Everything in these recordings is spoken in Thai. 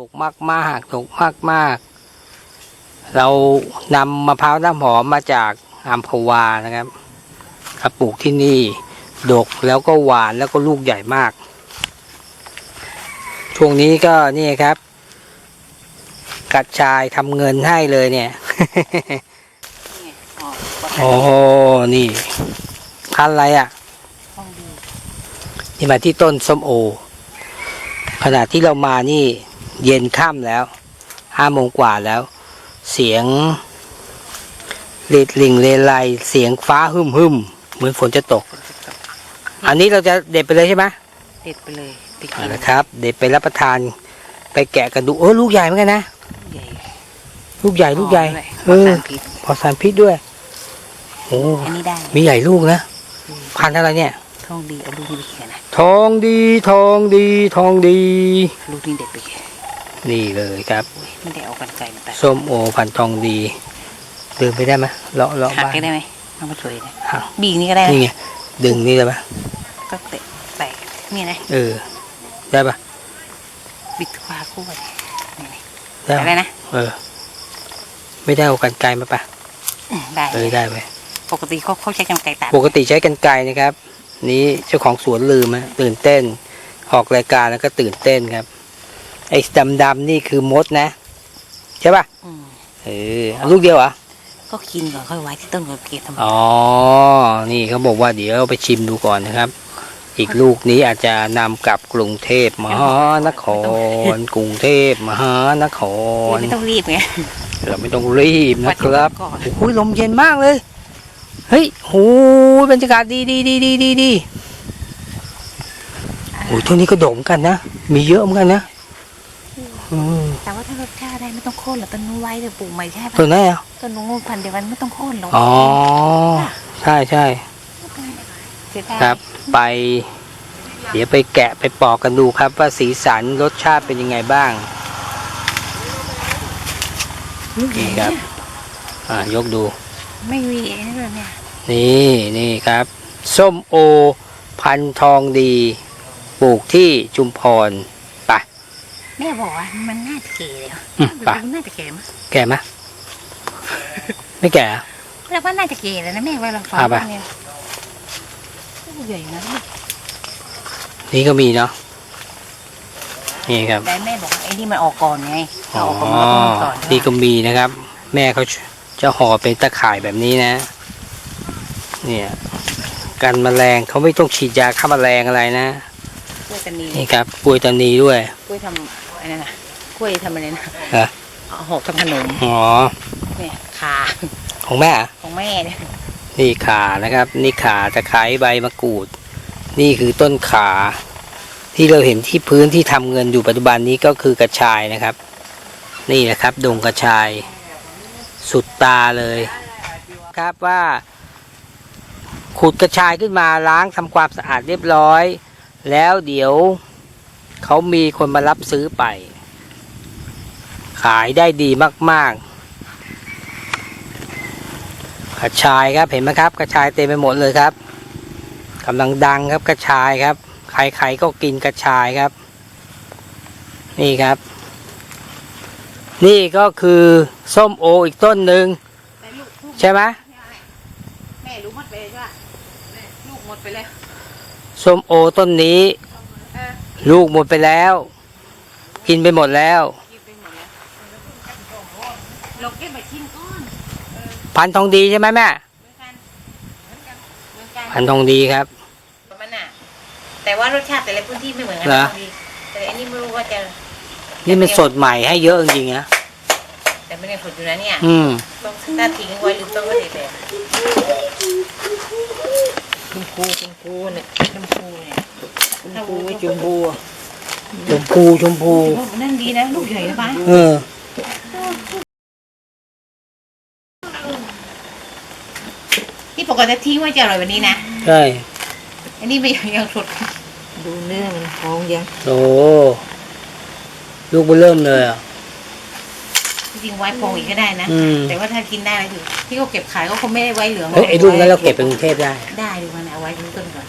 ดกมากมากๆดกมากมากๆเรานำมะพร้าวน้ำหอมมาจากอัมพวานะครับมาปลูกที่นี่ดกแล้วก็หวานแล้วก็ลูกใหญ่มาก ช่วงนี้ก็นี่ครับ กัดชายทำเงินให้เลยเนี่ยโอ้โหนี่พันธุ์อะไรอะ นี่มาที่ต้นส้มโอ ขณะที่เรามานี่ เย็นค่ำแล้วห้าโมงกว่าแล้ว เสียงเลดลิงเลไลเสียงฟ้าหึมหึมๆเหมือนฝนจะตก อันนี้เราจะเด็ดไปเลยใช่ไหมเด็ดไปเลยไปกิเอานละครับ เด็ดไปรับประทานไปแกะกันดูเออลูกใหญ่เหมือนกันนะใหญ่ลูกใหญ่ลูกใหญ่เอเอออปลอดสารพิษด้วยโอ้อันนี้ได้มีใหญ่ลูกนะพันธุ์อะไรเนี่ยทองดีเอาลูกนี้ไปแข่นะทองดีทองดีทองดี ลูกนี้เด็ดไปแข่ นี่เลยครับไม่ได้เอากันไกลมาตัดส้มโอพันธุ์ทองดีเดินไปได้ไหมเลาะเลาะหักบ้านได้ไหมมันมาสวยนะหักบีกนี่ก็ได้นะนี่ไงดึงนี่ได้ปะก็เตะแตกนี่นะเออ ได้ปะบิดขวาคู่ไปนี่นี่ได้ได้ปะนะเออ ไม่ได้เอากันไกลมาปะอืมได้เออได้ไปปกติเขาเขาใช้กันไกลตัดปกติใช้กันไกลนะครับ นี้เจ้าของสวนลืมนะตื่นเต้นออกรายการแล้วก็ตื่นเต้นครับ ไอ้ดำๆนี่คือมดนะ ใช่ปะอืมเออเอาลูกเดียวเหรอก็กินก่อนค่อยไว้ที่ต้นกระเกียรทำไมอ๋อ นี่เขาบอกว่าเดี๋ยวเอาไปชิมดูก่อนนะครับ อีกลูกนี้อาจจะนำกลับกรุงเทพมหานคร กรุงเทพมหานคร ไม่ต้องรีบไง เราไม่ต้องรีบนะครับก่อน โอ้ยลมเย็นมากเลย เฮ้ยโหบรรยากาศดีดีดีดีดีดีโอ้ยช่วงนี้ก็โด่งกันนะ มีเยอะเหมือนกันนะอืม แต่ว่าถ้ารสชาติได้ไม่ต้องโค่นหรอกต้นนู้นไว้เดี๋ยวปลูกใหม่ใช่ตัวปะไหนอะต้นนู้นพันธุ์เดียวกันไม่ต้องโค่นหรอกอ๋อ ใช่ใช่เสียดายครับ ไป เดี๋ยวไปแกะไปปอกกันดูครับ ว่าสีสันรสชาติเป็นยังไงบ้างนี่ครับ อ่ายกดู ไม่มีไอ้นี่เลยเนี่ยนี่นี่ครับ ส้มโอ พันธุ์ทองดี ปลูกที่ชุมพรไป แม่บอกว่ามันน่าจะเก๋เลยอืมไปมันน่าจะเก๋มั้ยแก่ไหมไม่แก่อะแล้วว่าน่าจะเก๋เลยนะแม่ไว้ลองฟังเอาไป เนี่ยลูกใหญ่นะนี่ก็มีเนาะนี่ครับ แต่แม่บอกว่าไอ้นี่มันออกก่อนไงอ๋เอาอออกก่อนมันก็ต้องก่อนนี่ก็มีนะครับ แม่เขาจะห่อเป็นตะข่ายแบบนี้นะ เนี่ยกันแมลงเขาไม่ต้องฉีดยาฆ่าแมลงอะไรนะกล้วยตานีนี่ครับกล้วยตานีด้วยกล้วยทำ อะไรนะกล้วยทำอะไรนะฮะ เอาหอกทำขนมอ๋อ เนี่ยขาของแม่อะของแม่เนี่ยนี่ขานะครับ นี่ขาตะไคร้ใบมะกรูด นี่คือต้นขา ที่เราเห็นที่พื้นที่ทำเงินอยู่ปัจจุบันนี้ก็คือกระชายนะครับ นี่นะครับดงกระชาย สุดตาเลย ครับว่า ขุดกระชายขึ้นมาล้างทำความสะอาดเรียบร้อย แล้วเดี๋ยว เขามีคนมารับซื้อไป ขายได้ดีมาก ๆ กระชายครับเห็นไหมครับ กระชายเต็มไปหมดเลยครับกำลังดังครับกระชายครับ ใครๆก็กินกระชายครับ นี่ครับ นี่ก็คือส้มโออีกต้นหนึ่งใช่ไหมแม่รู้หมดไปเลยว่าลูกหมดไปแล้วส้มโอต้นนี้เออ ลูกหมดไปแล้ว กินไปหมดแล้วกินไปหมดแล้วเราเก็บมาชิ้นก้อนพันธุ์ทองดีใช่ไหมแม่เหมือนกันเหมือนกันเหมือนกันพันธุ์ทองดีครับมันอะแต่ว่ารสชาติแต่ละพื้นที่ไม่เหมือนกันเหรอบางทีแต่อันนี้ไม่รู้ว่าจะนี่มันสดใหม่ให้เยอะจริงๆนะแต่ไม่ได้ผลอยู่นะเนี่ยอืมต้องถ้าทิ้งไว้หรือต้องก็เด็ดเลย ชมพูชมพูเนี่ยชมพูเนี่ยชมพูชมพูชมพูชมพูนั่นดีนะลูกใหญ่นะป้าเออที่ปกติทิ้งไว้จะอร่อยกวันนี้นะใช่อันนี้ไม่ยังสดดูเนื้อมันท้องยังโอ้ลูกเบอเริ่มเลยอะ จริงๆไว้พงอีกก็ได้นะ อืม แต่ว่าถ้ากินได้แล้วอยู่ที่เขาเก็บขายก็คงไม่ได้ไว้เหลืองเฮ้ยไอ้ลูกนั้นเราเก็บไปกรุงเทพได้ ได้ดูมันเอาไว้ดูต้นก่อน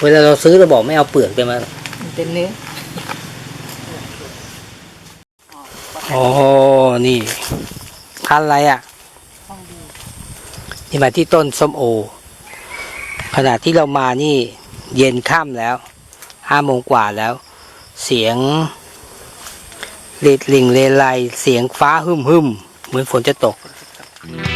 เวลาเราซื้อเราบอกไม่เอาเปลือกได้ไหมมันเป็นเนื้อโอ้นี่พันธุ์อะไรอะต้องดีนี่มาที่ต้นส้มโอ ขณะที่เรามานี่ เย็นค่ำแล้วห้าโมงกว่าแล้ว เสียงเลดลิงเลไลเสียงฟ้าหึมหึมเหมือนฝนจะตก mm.